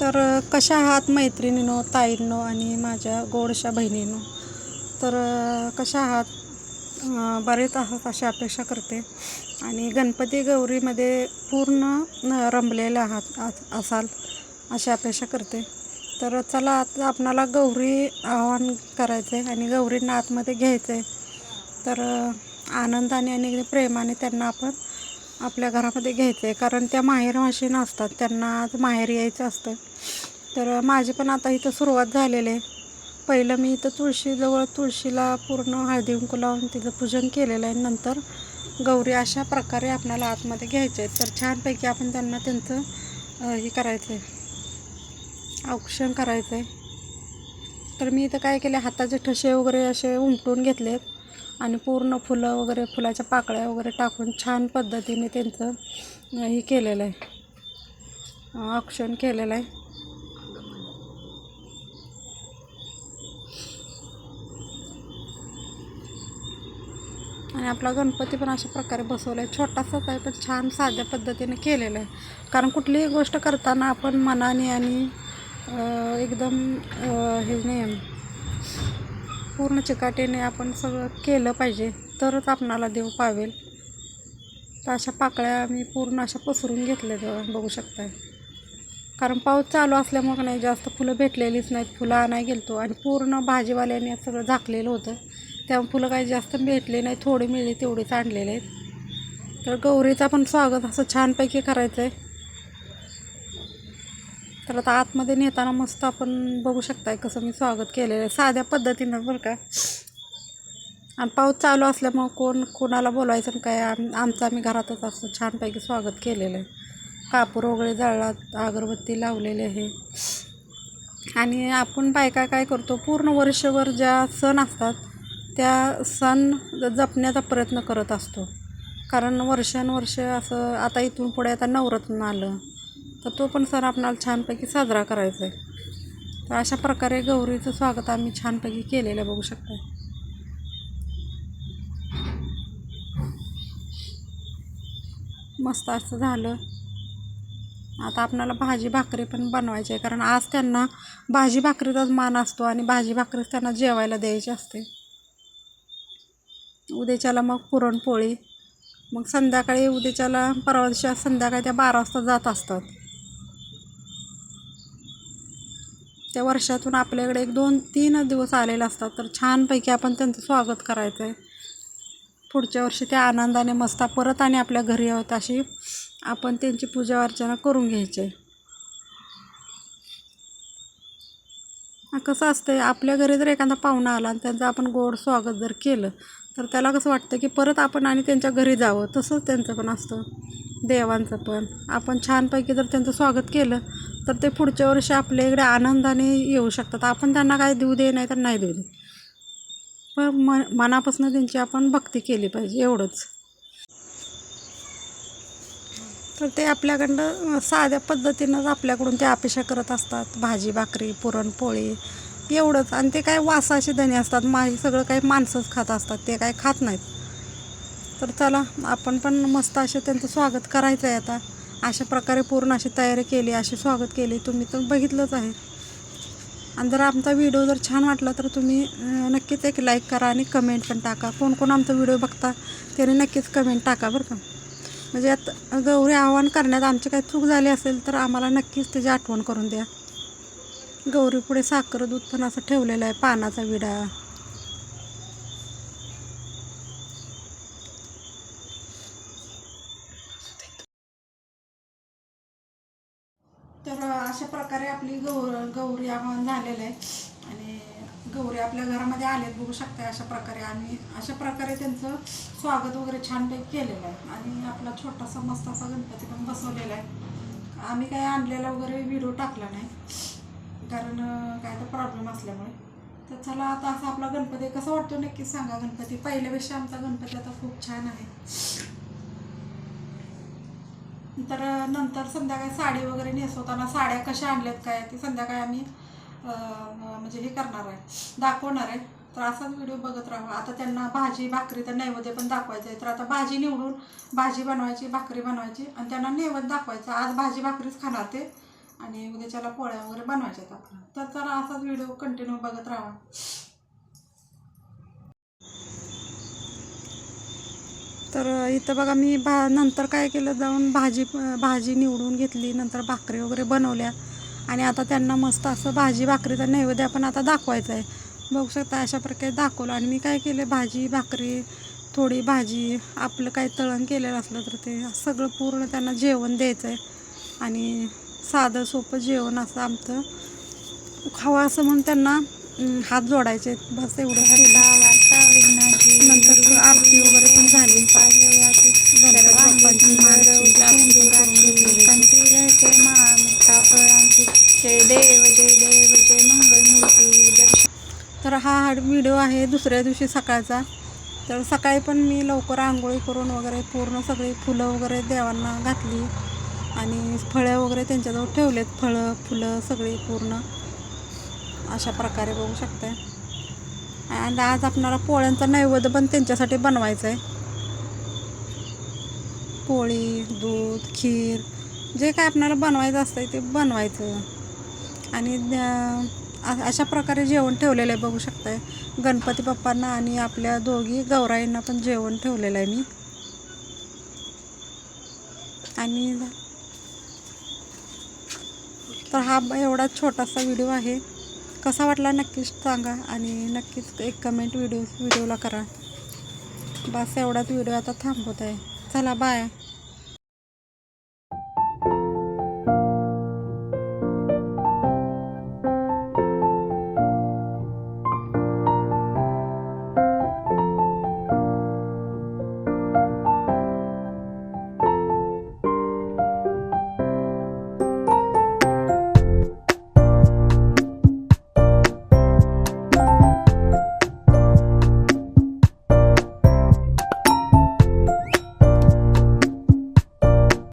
तर कशा आहात मैत्रिणीनो ताईंनो आणि माझ्या गोडशा बहिणींनो? तर कशा आहात? बरेच आहात अशी अपेक्षा करते. आणि गणपती गौरीमध्ये पूर्ण न रमलेले आहात असाल अशी अपेक्षा करते. तर चला आता आपणाला गौरी आवाहन करायचं आहे आणि गौरींना आतमध्ये घ्यायचं आहे तर आनंदाने आणि प्रेमाने त्यांना आपण आपल्या घरामध्ये घ्यायचं. आहे कारण त्या माहेर माशी असतात त्यांना माहेर यायचं असतं. तर माझी पण आता इथं सुरुवात झालेली आहे. पहिलं मी इथं तुळशीजवळ तुळशीला पूर्ण हळदी कुंकू लावून तिचं पूजन केलेलं आहे. नंतर गौरी अशा प्रकारे आपल्याला आतमध्ये घ्यायचे आहेत. तर छानपैकी आपण त्यांना त्यांचं हे करायचं आहे औक्षण करायचं आहे तर मी इथं काय केले हाताचे ठसे वगैरे असे उमटून घेतलेत. आणि पूर्ण फुलं वगैरे फुलाच्या पाकळ्या वगैरे टाकून छान पद्धतीने त्यांचं हे केलेलं आहे. अ, केलेलं आहे. आणि आपला गणपती पण अशा प्रकारे बसवला आहे छोटासाच आहे पण छान साध्या पद्धतीने केलेला आहे. कारण कुठलीही गोष्ट करताना आपण मनाने आणि एकदम हे नाही पूर्ण चिकाटीने आपण सगळं केलं पाहिजे तरच आपणाला देव पावेल. तर अशा पाकळ्या मी पूर्ण अशा पसरून घेतल्या तेव्हा बघू शकताय. कारण पाऊस चालू असल्यामुळे नाही जास्त फुलं भेटलेलीच नाहीत फुलं आणाय गेलतो आणि पूर्ण भाजीवाल्याने सगळं झाकलेलं होतं. त्यामुळे फुलं काही जास्त भेटले नाही थोडी मिळली तेवढीच आणलेले आहेत. तर गौरीचं पण स्वागत असं छानपैकी करायचं आहे तर आता आतमध्ये नेताना मस्त आपण बघू शकताय कसं मी स्वागत केलेलं आहे. साध्या पद्धतीनं बरं का. आणि पाऊस चालू असल्यामुळं कोण कोणाला बोलवायचं काय आम आमचं आम्ही घरातच असं छानपैकी स्वागत केलेलं आहे. कापूर वगैरे जळला अगरबत्ती लावलेली आहे. आणि आपण बायका काय करतो पूर्ण वर्षभर ज्या सण असतात त्या सण ज- जपण्याचा प्रयत्न करत असतो. कारण वर्षानुवर्ष असं आता इथून पुढे आता नवरत्न आलं. तर तो पण सण आपणाला छानपैकी साजरा करायचा आहे. तर अशा प्रकारे गौरीचं स्वागत आम्ही छानपैकी केलेलं बघू शकता मस्त असं झालं. आता आपणाला भाजी भाकरी पण बनवायची आहे कारण आज त्यांना भाजी भाकरीचाच मान असतो आणि भाजी भाकरीच त्यांना जेवायला द्यायची असते. उद्याच्याला मग पुरणपोळी मग संध्याकाळी उद्याच्याला परवा दिवशी संध्याकाळी त्या बारा वाजता जात असतात. त्या वर्षातून आपल्याकडे एक दोन तीन दिवस आलेले असतात. तर छानपैकी आपण त्यांचं स्वागत करायचं आहे पुढच्या वर्षी त्या आनंदाने मस्ता परत आणि आपल्या घरी आहोत अशी आपण त्यांची पूजा अर्चना करून घ्यायची. कसं असतं आपल्या घरी जर एखादा पाहुणा आला आणि त्यांचं आपण गोड स्वागत जर केलं तर त्याला कसं वाटतं की परत आपण आणि त्यांच्या घरी जावं तसंच त्यांचं पण असतं. देवांचं पण. आपण छानपैकी जर त्यांचं स्वागत केलं तर ते पुढच्या वर्षी आपल्या इकडे आनंदाने येऊ शकतात. आपण त्यांना काय देऊ दे नाही तर नाही देऊ दे पण म मनापासून त्यांची आपण भक्ती केली पाहिजे एवढंच. तर ते आपल्याकडनं साध्या पद्धतीनंच आपल्याकडून ते अपेक्षा करत असतात. भाजी भाकरी पुरणपोळी एवढंच. आणि ते काय वासाचे धनी असतात. माझी सगळं काही माणसंच खात असतात. ते काय खात नाहीत. तर चला आपण पण मस्त असे त्यांचं स्वागत करायचं आहे आता. अशा प्रकारे पूर्ण अशी तयारी केली असे स्वागत केले. तुम्ही तर बघितलंच आहे. आणि जर आमचा व्हिडिओ जर छान वाटला तर तुम्ही नक्कीच एक लाईक करा आणि कमेंट पण टाका. कोण कोण आमचा व्हिडिओ बघता त्याने नक्कीच कमेंट टाका बरं का. म्हणजे यात गौरी आवाहन करण्यात आमची काही चूक झाली असेल तर आम्हाला नक्कीच त्याची आठवण करून द्या. गौरी पुढे साखर दूध पण असं ठेवलेलं आहे पानाचा विडा तर अशा प्रकारे आपली गौर गौरी आवाहन झालेलं आहे. आणि गौरी आपल्या घरामध्ये आलेत बघू शकते अशा प्रकारे. आम्ही अशा प्रकारे त्यांचं स्वागत वगैरे छानपैकी केलेलं आहे. आणि आपला छोटासा मस्त असा गणपती पण बसवलेला आहे. आम्ही काही आणलेला वगैरे व्हिडिओ टाकला नाही. कारण काय तर प्रॉब्लेम असल्यामुळे. तर चला आता असा आपला गणपती कसा वाटतो नक्कीच सांगा गणपती? पहिल्यापेक्षा आमचा गणपती आता खूप छान आहे. तर नंतर संध्याकाळी साडी वगैरे नेसवताना साड्या कशा आणल्यात काय ते संध्याकाळी आम्ही म्हणजे हे करणार आहे. दाखवणार आहे. तर असाच व्हिडिओ बघत राहा. आता त्यांना भाजी भाकरी तर नैवेद्य पण दाखवायचं आहे. तर आता भाजी निवडून भाजी बनवायची भाकरी बनवायची आणि त्यांना नैवेद्य दाखवायचं. आज भाजी भाकरीच खाणार ते आणि उद्याच्याला पोळ्या वगैरे बनवायच्या आहेत आपल्याला तर असाच व्हिडिओ कंटिन्यू बघत राहा. तर इथं बघा मी भा नंतर काय केलं जाऊन भाजी भाजी निवडून घेतली नंतर भाकरी वगैरे बनवल्या. आणि आता त्यांना मस्त असं भाजी भाकरीचा नैवेद्य आपण आता दाखवायचं आहे. बघू शकता अशा प्रकारे दाखवलं. आणि मी काय केलं भाजी भाकरी थोडी भाजी आपलं काही तळण केलेलं असलं तर ते सगळं पूर्ण त्यांना जेवण द्यायचं आहे. आणि साधं सोपं जेवण असं आमचं खावं असं म्हणून त्यांना हात जोडायचे बस एवढं. नंतर हा व्हिडिओ आहे दुसऱ्या दिवशी सकाळचा. तर सकाळी पण मी लवकर आंघोळी करून वगैरे पूर्ण सगळी फुलं वगैरे देवांना घातली. आणि फळं वगैरे त्यांच्याजवळ ठेवलेत फळं फुलं सगळी पूर्ण. अशा प्रकारे बघू शकते आणि आज आपणाला पोळ्यांचा नैवेद्य पण त्यांच्यासाठी बनवायचं आहे पोळी दूध खीर जे काय आपणाला बनवायचं असतं ते बनवायचं. आणि अं, अशा प्रकारे जेवण ठेवलेलं आहे बघू शकताय. गणपती बाप्पांना आणि आपल्या दोघी गौराईंना पण जेवण ठेवलेलं आहे मी. आणि तर हा एवढा छोटासा व्हिडिओ आहे. कसा वाटला नक्कीच सांगा आणि नक्कीच एक कमेंट व्हिडिओ व्हिडिओला करा. बस एवढाच व्हिडिओ आता थांबवत आहे. चला बाय